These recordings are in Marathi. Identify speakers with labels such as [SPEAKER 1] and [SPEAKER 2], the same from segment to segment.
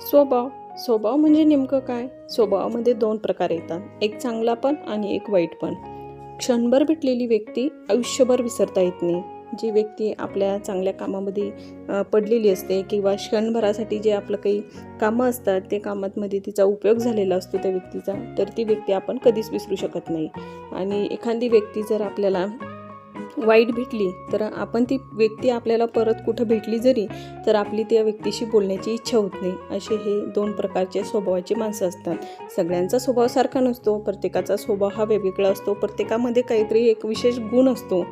[SPEAKER 1] स्वभाव. स्वभाव म्हणजे नेमकं काय? स्वभावामध्ये दोन प्रकार येतात. एक चांगला पण आणि एक वाईट पण. क्षणभर भेटलेली व्यक्ती आयुष्यभर विसरता येत नाही. जी व्यक्ती आपल्या चांगल्या कामामध्ये पडलेली असते किंवा क्षणभरासाठी जे आपलं काही कामं असतात ते कामातमध्ये तिचा उपयोग झालेला असतो त्या व्यक्तीचा तर ती व्यक्ती आपण कधीच विसरू शकत नाही. आणि एखादी व्यक्ती जर आपल्याला वाईट भेटली तर आपण ती व्यक्ती आपल्याला परत कुठं भेटली जरी तर आपली त्या व्यक्तीशी बोलण्याची इच्छा होत नाही. असे हे दोन प्रकारचे स्वभावाची माणसं असतात. सगळ्यांचा स्वभाव सारखा नसतो प्रत्येकाचा स्वभाव हा वेगवेगळा असतो प्रत्येकामध्ये काहीतरी एक विशेष गुण असतो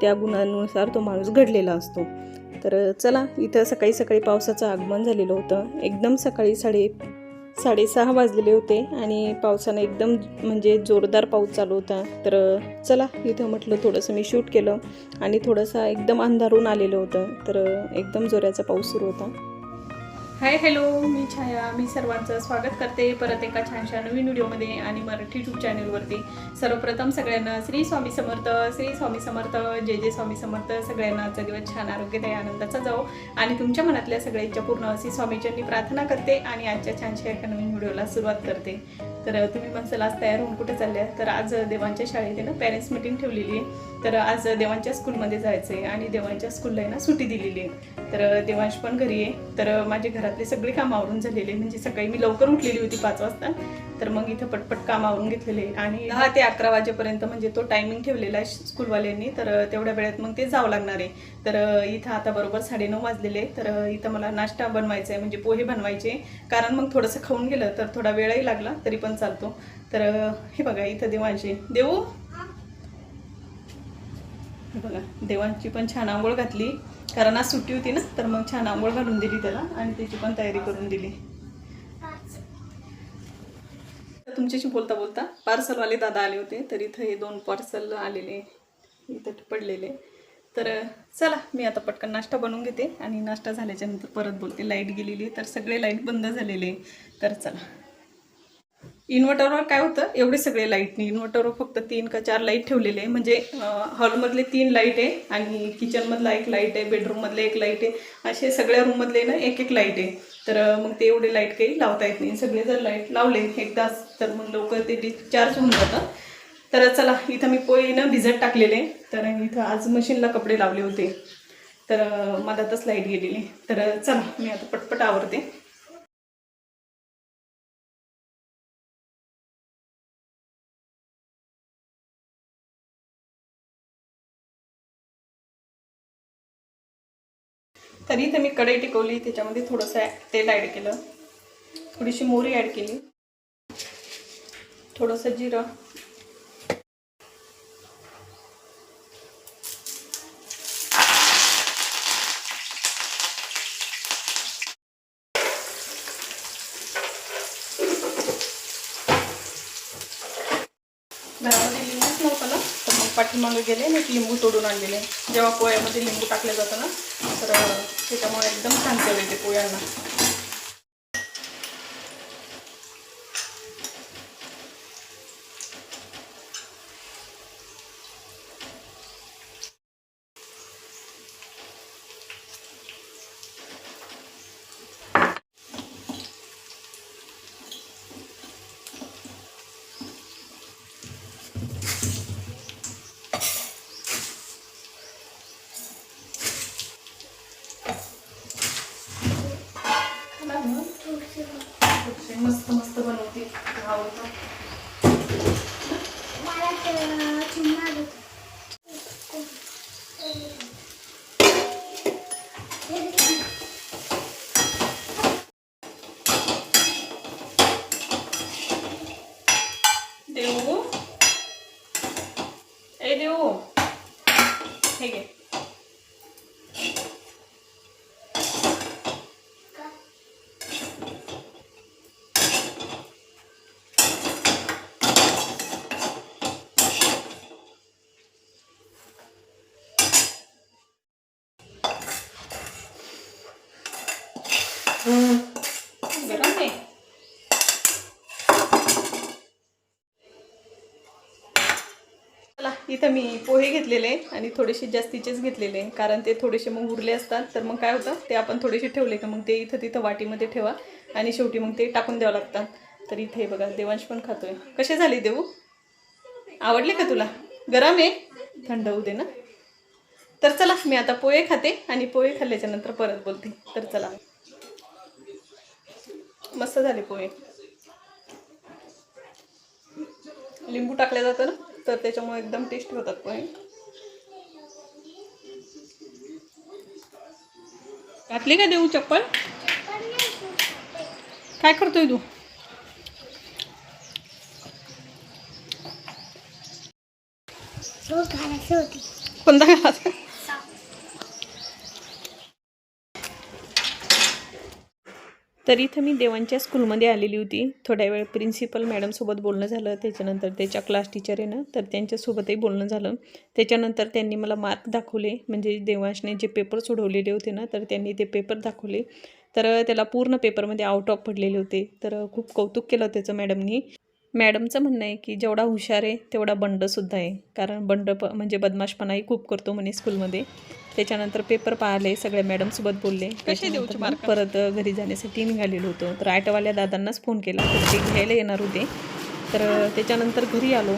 [SPEAKER 1] त्या गुणांनुसार तो माणूस घडलेला असतो. तर चला इथं सकाळी सकाळी पावसाचं आगमन झालेलं होतं. एकदम सकाळी साडे साडेसहा वाजलेले होते आणि पावसानं एकदम म्हणजे जोरदार पाऊस चालू होता. तर चला इथं म्हटलं थोडंसं मी शूट केलं आणि थोडंसं एकदम अंधारून आलेलं होतं. तर एकदम जोराचा पाऊस सुरू होता.
[SPEAKER 2] हाय हॅलो मी छाया. मी सर्वांचं स्वागत करते परत एका छानशा नवीन व्हिडिओमध्ये आणि मराठी यूट्यूब चॅनलवरती सर्वप्रथम सगळ्यांना श्री स्वामी समर्थ श्री स्वामी समर्थ जय जय स्वामी समर्थ. सगळ्यांना आजचा दिवस छान आरोग्यदायी आनंदाचा जाओ आणि तुमच्या मनातल्या सगळ्या इच्छा पूर्ण अशी स्वामीच्यांनी प्रार्थना करते आणि आजच्या छानशा एका नवीन व्हिडिओला सुरुवात करते. तर तुम्ही म्हणसाल आज तयार होऊन कुठे चालल्या? तर आज देवांच्या शाळेत आहे ना पॅरेंट्स मिटिंग ठेवलेली आहे. तर आज देवांच्या स्कूलमध्ये जायचं आहे आणि देवांच्या स्कूलला आहे ना सुट्टी दिलेली आहे. तर देवांश पण घरी आहे. तर माझे घर घरातले सगळे काम आवरून झालेले. म्हणजे सकाळी मी लवकर उठलेली होती पाच वाजता. तर मग इथं पटपट काम आवरून घेतलेले. आणि दहा ते अकरा वाजेपर्यंत म्हणजे तो टायमिंग ठेवलेला आहे स्कूलवाल्यांनी. तर तेवढ्या वेळात मग ते जावं लागणार आहे. तर इथं आता बरोबर साडेनऊ वाजलेले तर इथं मला नाश्ता बनवायचा आहे म्हणजे पोहे बनवायचे. कारण मग थोडंसं खाऊन गेलं तर थोडा वेळही लागला तरी पण चालतो. तर हे बघा इथं देवांशी देऊ हे बघा देवांची पण छान आंघोळ घातली. कारण आज सुट्टी होती ना तर मग छान आंघोळ घालून दिली त्याला आणि त्याची पण तयारी करून दिली. तर तुमच्याशी बोलता बोलता पार्सलवाले दादा आले होते तर इथं हे दोन पार्सल आलेले इथं पडलेले. तर चला मी आता पटकन नाश्ता बनवून घेते आणि नाश्ता झाल्याच्यानंतर परत बोलते. लाइट गेलेली तर सगळे लाइट बंद झालेले तर चला. इन्व्हर्टरवर काय होतं? एवढे सगळे लाइट नाही इन्व्हर्टरवर फक्त तीन का चार लाइट ठेवलेले आहे. म्हणजे हॉलमधले तीन लाइट आहे आणि किचनमधला एक लाइट आहे बेडरूममधले एक लाइट आहे. असे सगळ्या रूममधले ना एक एक लाइट आहे. तर मग ते एवढे लाइट काही लावता येत नाही. सगळे जर लाइट लावले एकदाच तर मग लवकर ते डिस्चार्ज होऊन जातं. तर चला इथं मी पोळीनं भिजत टाकलेले तर इथं आज मशीनला कपडे लावले होते. तर मला मधातच लाइट गेलेली तर चला मी आता पटपट आवरते. तरी इथे मी कढई टिकवली त्याच्यामध्ये थोडंसं तेल ॲड केलं. थोडीशी मोहरी ॲड केली. थोडंसं जिरं. घरामध्ये लिंबूच नव्हतं ना? तर मग पाठीमागे गेले आणि एक लिंबू तोडून आणलेले. जेव्हा पोळ्यामध्ये लिंबू टाकलं जातं ना तर त्याच्यामुळे एकदम छान चव येते पोळ्यांना मला ना थोडेसे मस्त मस्त बनवते आवडतं
[SPEAKER 3] मला तर चुम्मा देतो.
[SPEAKER 2] देऊ ए देऊ हे घे गरम आहे चला इथं मी पोहे घेतलेले आणि थोडेसे जास्तीचेच घेतलेले कारण ते थोडेसे मग उरले असतात. तर मग काय होतं ते आपण थोडेसे ठेवले का मग ते इथं तिथं वाटीमध्ये ठेवा आणि शेवटी मग ते टाकून द्यावं लागतात. तर इथे बघा देवांश पण खातोय. कसे झाले देऊ? आवडले का तुला? गरम आहे? थंड होऊ दे ना. तर चला मी आता पोहे खाते आणि पोहे खाल्ल्याच्या नंतर परत बोलते. तर चला. मस्त झाले पोहे. लिंबू टाकल्या जातं ना? तर त्याच्यामुळे एकदम टेस्टी होतात पोहे घातली का देऊ चप्पल? काय करतोय तू? कोणता घालायचा तर इथं मी देवांच्या स्कूलमध्ये आलेली होती. थोड्या वेळ प्रिन्सिपल मॅडमसोबत बोलणं झालं. त्याच्यानंतर त्याच्या क्लास टीचर आहे ना तर त्यांच्यासोबतही बोलणं झालं. त्याच्यानंतर त्यांनी मला मार्क दाखवले. म्हणजे देवांशने जे पेपर सोडवलेले होते ना तर त्यांनी ते पेपर दाखवले. तर त्याला पूर्ण पेपरमध्ये आउट ऑफ पडलेले होते. तर खूप कौतुक केलं त्याचं मॅडमनी मॅडमचं म्हणणं आहे की जेवढा हुशार आहे तेवढा बंडसुद्धा आहे. कारण बंड प म्हणजे बदमाशपणाही खूप करतो म्हणे स्कूलमध्ये. त्याच्यानंतर पेपर पाहिले सगळ्या मॅडमसोबत बोलले. त्याच्यानंतर मग परत घरी जाण्यासाठी निघालेलो होतो. तर ॲटोवाल्या दादांनाच फोन केला. तर ते घ्यायला येणार होते. तर त्याच्यानंतर घरी आलो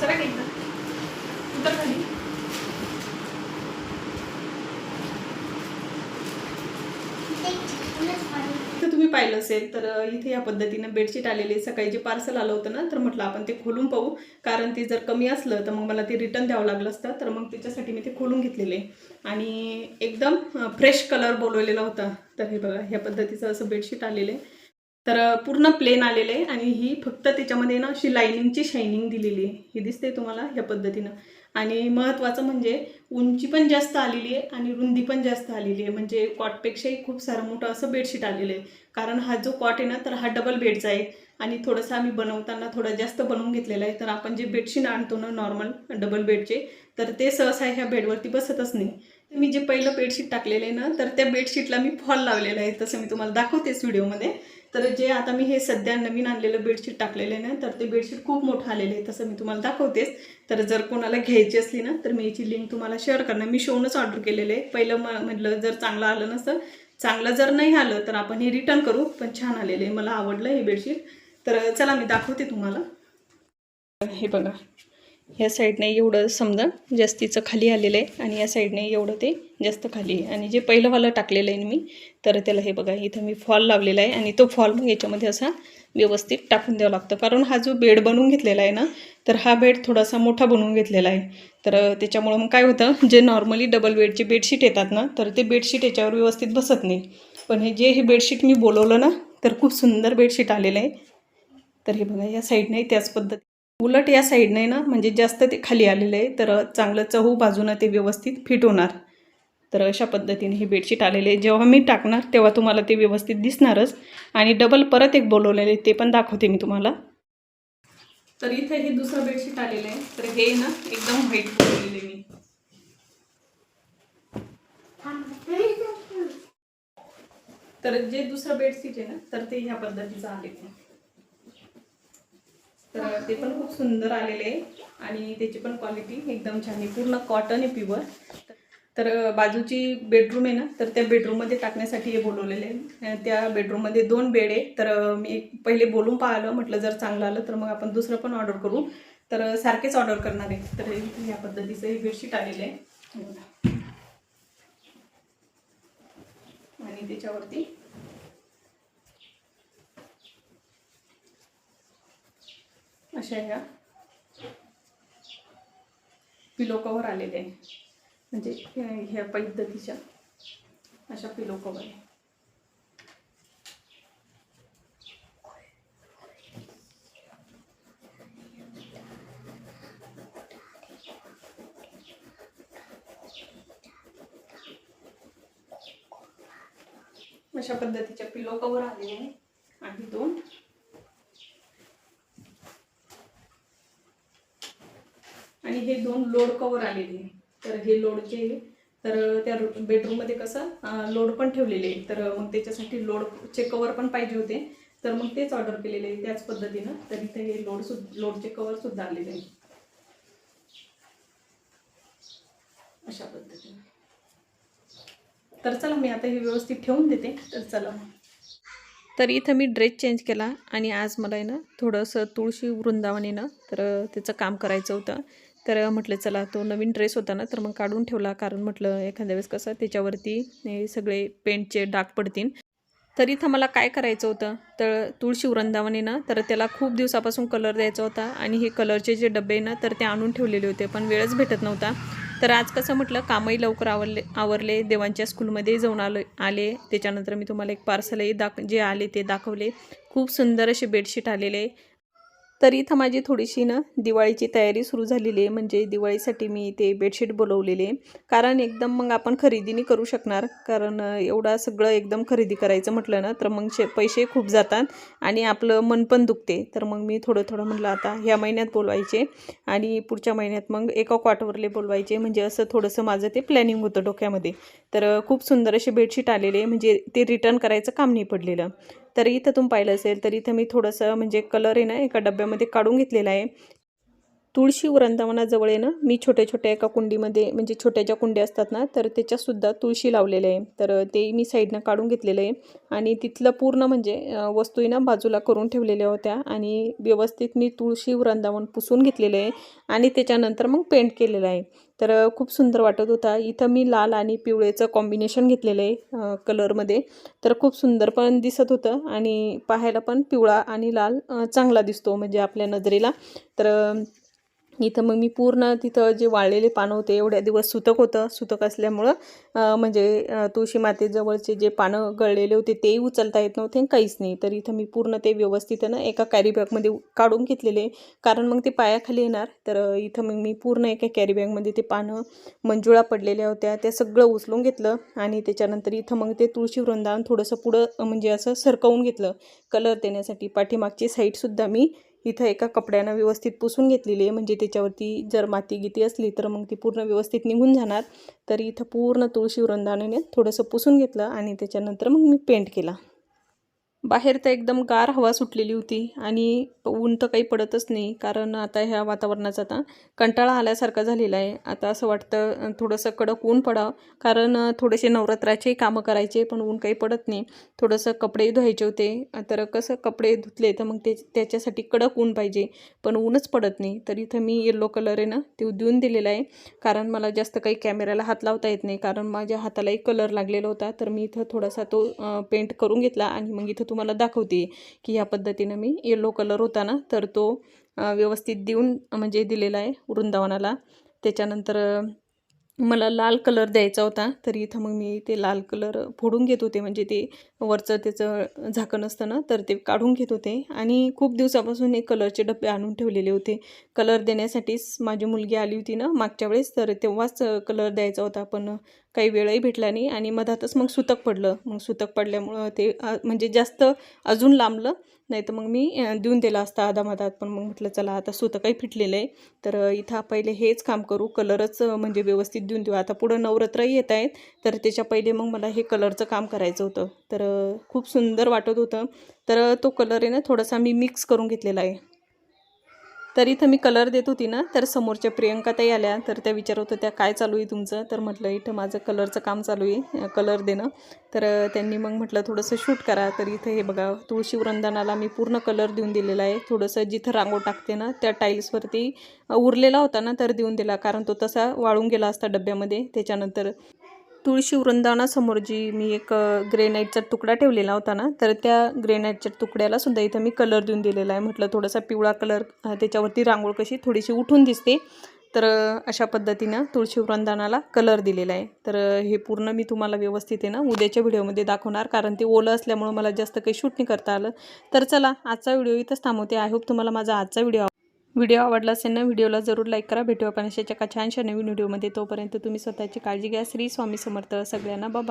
[SPEAKER 2] सरक एकदा उतर खाली तर तुम्ही पाहिलं असेल तर इथे या पद्धतीनं बेडशीट आलेले सकाळी जे पार्सल आलं होतं ना तर म्हटलं आपण ते खोलून पाहू. कारण ते जर कमी असलं तर मग मला ते रिटर्न द्यावं लागलं असतं. तर मग त्याच्यासाठी मी ते खोलून घेतलेले आणि एकदम फ्रेश कलर बोलवलेला होता. तर हे बघा ह्या पद्धतीचं असं बेडशीट आलेलं आहे. तर पूर्ण प्लेन आलेलं आहे. आणि ही फक्त त्याच्यामध्ये ना अशी लायनिंगची शायनिंग दिलेली आहे. ही दिसते तुम्हाला? ह्या पद्धतीनं. आणि महत्त्वाचं म्हणजे उंची पण जास्त आलेली आहे आणि रुंदी पण जास्त आलेली आहे. म्हणजे कॉटपेक्षाही खूप सारं मोठं असं बेडशीट आलेलं आहे. कारण हा जो कॉट आहे ना तर हा डबल बेडचा आहे. आणि थोडंसं आम्ही बनवताना थोडं जास्त बनवून घेतलेलं आहे. तर आपण जे बेडशीट आणतो ना नॉर्मल डबल बेडचे तर ते सहसा ह्या बेडवरती बसतच नाही. मी जे पहिलं बेडशीट टाकलेलं आहे ना तर त्या बेडशीटला मी फॉल लावलेला आहे. तसं मी तुम्हाला दाखवतेच व्हिडिओमध्ये तर जे आता मी हे सध्या नवीन आणलेलं बेडशीट टाकलेलं आहे ना तर ते बेडशीट खूप मोठं आलेलं आहे. तसं मी तुम्हाला दाखवतेच. तर जर कोणाला घ्यायची असली ना तर मी याची लिंक तुम्हाला शेअर करणार. मी शोनच ऑर्डर केलेलं आहे. पहिलं म म्हटलं जर चांगलं आलं नसतं चांगलं जर नाही आलं तर आपण हे रिटर्न करू. पण छान आलेलं आहे. मला आवडलं हे बेडशीट तर चला मी दाखवते तुम्हाला. हे बघा ह्या साईडने एवढं समजा जास्तीचं खाली आलेलं आहे आणि या साईडने एवढं ते जास्त खाली आहे. आणि जे पहिलंवालं टाकलेलं आहे मी तर त्याला हे बघा इथं मी फॉल लावलेला आहे आणि तो फॉल मग याच्यामध्ये असा व्यवस्थित टाकून द्यावा लागतं. कारण हा जो बेड बनवून घेतलेला आहे ना तर हा बेड थोडासा मोठा बनवून घेतलेला आहे. तर त्याच्यामुळं मग काय होतं जे नॉर्मली डबल बेडचे बेडशीट येतात ना तर ते बेडशीट याच्यावर व्यवस्थित बसत नाही. पण हे जे हे बेडशीट मी बोलवलं ना तर खूप सुंदर बेडशीट आलेलं आहे. तर हे बघा या साईडने त्याच पद्धती उलट या साईडने ना म्हणजे जास्त ते खाली आलेलं आहे तर चांगलं चहू बाजूनं ते व्यवस्थित फिट होणार. तर अशा पद्धतीने हे बेडशीट आलेले आहे. जेव्हा मी टाकणार तेव्हा तुम्हाला ते व्यवस्थित दिसणारच. आणि डबल परत एक बोलवलेले ते पण दाखवते मी तुम्हाला. तर इथे हे दुसरं बेडशीट आलेलं आहे. तर हे ना एकदम व्हाईट बोलवलेले मी. तर जे दुसरं बेडशीट आहे ना तर ते ह्या पद्धतीचं आलेलं आहे. तर ते पण खूप सुंदर आलेले आहे. आणि त्याची पण क्वालिटी एकदम छान आहे. पूर्ण कॉटन आहे प्युअर तर बाजूची बेडरूम आहे ना तर त्या बेडरूममध्ये टाकण्यासाठी हे बोलवलेले आहे. त्या बेडरूममध्ये दोन बेड आहे. तर मी पहिले बोलून पाहिलं म्हटलं जर चांगलं आलं तर मग आपण दुसरं पण ऑर्डर करू. तर सारखेच ऑर्डर करणार आहे. तर या पद्धतीचं हे बेडशीट आलेलं आहे. आणि त्याच्यावरती अशा ह्या पिलो कवर आलेले आहे. म्हणजे ह्या- पद्धतीच्या अशा पिलो कवर आहे. अशा पद्धतीच्या पिलो कवर आलेले आहे. आणि दोन हे दोन लोड कवर आलेले तर हे लोडचे
[SPEAKER 4] तर त्या बेडरूममध्ये कसं लोड पण ठेवलेले आहे तर मग त्याच्यासाठी लोडचे कवर पण पाहिजे होते. तर मग तेच ऑर्डर केलेले आहे त्याच पद्धतीनं. तर इथे हे लोड सु लोडचे कवर सुद्धा आलेले आहे अशा पद्धतीने. तर चला मी आता हे व्यवस्थित ठेवून देते. तर चला
[SPEAKER 2] तर इथं मी ड्रेस चेंज केला आणि आज मला आहे ना थोडंसं तुळशी वृंदावन आहे ना तर त्याचं काम करायचं होतं. तर म्हटलं चला तो नवीन ड्रेस होता ना तर मग काढून ठेवला. कारण म्हटलं एखाद्या वेळेस कसं त्याच्यावरती सगळे पेंटचे डाग पडतील. तर इथं मला काय करायचं होतं? तर तुळशी वृंदावने ना तर त्याला खूप दिवसापासून कलर द्यायचा होता. आणि हे कलरचे जे डबे आहे ना तर ते आणून ठेवलेले होते पण वेळच भेटत नव्हता. तर आज कसं म्हटलं कामही लवकर आवरले आवरले. देवांच्या स्कूलमध्ये जाऊन आलो आले. त्याच्यानंतर मी तुम्हाला एक पार्सलही दाख जे आले ते दाखवले. खूप सुंदर असे बेडशीट आलेले. तर इथं माझी थोडीशी ना दिवाळीची तयारी सुरू झालेली आहे. म्हणजे दिवाळीसाठी मी ते बेडशीट बोलवलेले कारण एकदम मग आपण खरेदीने करू शकणार. कारण एवढा सगळं एकदम खरेदी करायचं म्हटलं ना तर मग शे पैसे खूप जातात आणि आपलं मन पण दुखते. तर मग मी थोडं थोडं म्हटलं आता ह्या महिन्यात बोलवायचे आणि पुढच्या महिन्यात मग एका क्वार्टरले बोलवायचे. म्हणजे असं थोडंसं माझं ते प्लॅनिंग होतं डोक्यामध्ये. तर खूप सुंदर असे बेडशीट आलेले म्हणजे ते रिटर्न करायचं काम नाही पडलेलं. तर इथं तुम्ही पाहिलं असेल तर इथं मी थोडंसं म्हणजे कलर आहे ना एका डब्यामध्ये काढून घेतलेला आहे. तुळशी वृंदावनाजवळ आहे ना मी छोट्या छोट्या एका कुंडीमध्ये म्हणजे छोट्या ज्या कुंड्या असतात ना तर त्याच्यातसुद्धा तुळशी लावलेलं आहे. तर ते मी साईडनं काढून घेतलेलं आहे. आणि तिथलं पूर्ण म्हणजे वस्तू ना बाजूला करून ठेवलेल्या होत्या. आणि व्यवस्थित मी तुळशी वृंदावन पुसून घेतलेलं आहे. आणि त्याच्यानंतर मग पेंट केलेलं आहे. तर खूप सुंदर वाटत होता. इथं मी लाल आणि पिवळेचं कॉम्बिनेशन घेतलेलं आहे कलरमध्ये तर खूप सुंदर पण दिसत होतं आणि पाहायला पण पिवळा आणि लाल चांगला दिसतो म्हणजे आपल्या नजरेला. तर इथं मग मी पूर्ण तिथं जे वाळलेले पानं होते एवढ्या दिवस सुतक होतं. सुतक असल्यामुळं म्हणजे तुळशी मातेजवळचे जे पानं गळलेले होते तेही उचलता येत नव्हते आणि काहीच नाही. तर इथं मी पूर्ण ते व्यवस्थित ना एका कॅरीबॅगमध्ये काढून घेतलेले कारण मग ते पायाखाली येणार. तर इथं मग मी पूर्ण एका कॅरीबॅगमध्ये ते पानं मंजुळा पडलेल्या होत्या. त्या सगळं उचलून घेतलं आणि त्याच्यानंतर इथं मग ते तुळशी वृंदावन थोडंसं पुढं म्हणजे असं सरकवून घेतलं. कलर देण्यासाठी पाठीमागची साईडसुद्धा मी इथं एका कपड्यानं व्यवस्थित पुसून घेतलेली आहे. म्हणजे त्याच्यावरती जर माती गिती असली तर मग ती पूर्ण व्यवस्थित निघून जाणार. तर इथं पूर्ण तुळशी वृंदावनाने थोडंसं पुसून घेतलं आणि त्याच्यानंतर मग मी पेंट केला. बाहेर तर एकदम गार हवा सुटलेली होती आणि ऊन तर काही पडतच नाही कारण आता ह्या वातावरणाचा आता कंटाळा आल्यासारखा झालेला आहे. आता असं वाटतं थोडंसं कडक ऊन पडावं कारण थोडेसे नवरात्राचे कामं करायचे पण ऊन काही पडत नाही. थोडंसं कपडे धुवायचे होते तर कसं कपडे धुतले तर मग ते त्याच्यासाठी कडक ऊन पाहिजे पण ऊनच पडत नाही. तर इथं मी येल्लो कलर आहे ना ते देऊन दिलेला आहे कारण मला जास्त काही कॅमेऱ्याला हात लावता येत नाही कारण माझ्या हातालाही कलर लागलेला होता तर मी इथं थोडासा तो पेंट करून घेतला आणि मग इथं तुम्हाला दाखवते की ह्या पद्धतीनं मी येल्लो कलर होता ना तर तो व्यवस्थित देऊन म्हणजे दिलेला आहे वृंदावनाला. त्याच्यानंतर मला लाल कलर द्यायचा होता तर इथं मग मी ते लाल कलर फोडून घेत होते म्हणजे ते वरचं त्याचं झाकण असतं ना तर ते काढून घेत होते. आणि खूप दिवसापासून हे कलरचे डबे आणून ठेवलेले होते. कलर देण्यासाठीच माझी मुलगी आली होती ना मागच्या वेळेस तर तेव्हाच कलर द्यायचा होता पण काही वेळही भेटला नाही. आणि मधातच मग सुतक पडलं. मग सुतक पडल्यामुळं ते म्हणजे जास्त अजून लांबलं नाही तर मग मी देऊन दिला असता आदामधात पण मग म्हटलं चला आता सुतकही फिटलेलं आहे. तर इथं पहिले हेच काम करू. कलरच म्हणजे व्यवस्थित देऊन देऊ. आता पुढं नवरात्रही येत आहेत तर त्याच्या पहिले मग मला हे कलरचं काम करायचं होतं. तर खूप सुंदर वाटत होतं. तर तो कलर आहे ना थोडासा मी मिक्स करून घेतलेला आहे. तर इथं मी कलर देत होती ना तर समोरच्या प्रियंकाताई आल्या. तर त्या विचारत होत्या काय चालू आहे तुमचं? तर म्हटलं इथं माझं कलरचं काम चालू आहे कलर देणं. तर त्यांनी मग म्हटलं थोडंसं शूट करा. तर इथं हे बघा तुळशी वृंदानाला मी पूर्ण कलर देऊन दिलेला आहे. थोडंसं जिथं रांगोळ टाकते ना त्या टाईल्सवरती उरलेला होता ना तर देऊन दिला. कारण तो तसा वाळून गेला असता डब्यामध्ये. त्याच्यानंतर तुळशी वृंदावनासमोर जी मी एक ग्रेनाईटचा तुकडा ठेवलेला होता ना तर त्या ग्रेनाईटच्या तुकड्याला सुद्धा इथं मी कलर देऊन दिलेला आहे. म्हटलं थोडासा पिवळा कलर त्याच्यावरती रांगोळ कशी थोडीशी उठून दिसते. तर अशा पद्धतीनं तुळशी वृंदानाला कलर दिलेला आहे. तर हे पूर्ण मी तुम्हाला व्यवस्थित आहे ना उद्याच्या व्हिडिओमध्ये दाखवणार कारण ते ओलं असल्यामुळं मला जास्त काही शूट नाही करता आलं. तर चला आजचा व्हिडिओ इथंच थांबवते. आय होप तुम्हाला माझा आजचा व्हिडिओ व्हिडिओ आवडला असेल ना व्हिडिओला जरूर लाईक करा. भेटू आपण अशाच्या एका छानशा नवीन व्हिडिओमध्ये. तोपर्यंत तुम्ही स्वतःची काळजी घ्या. श्री स्वामी समर्थ सगळ्यांना. बाय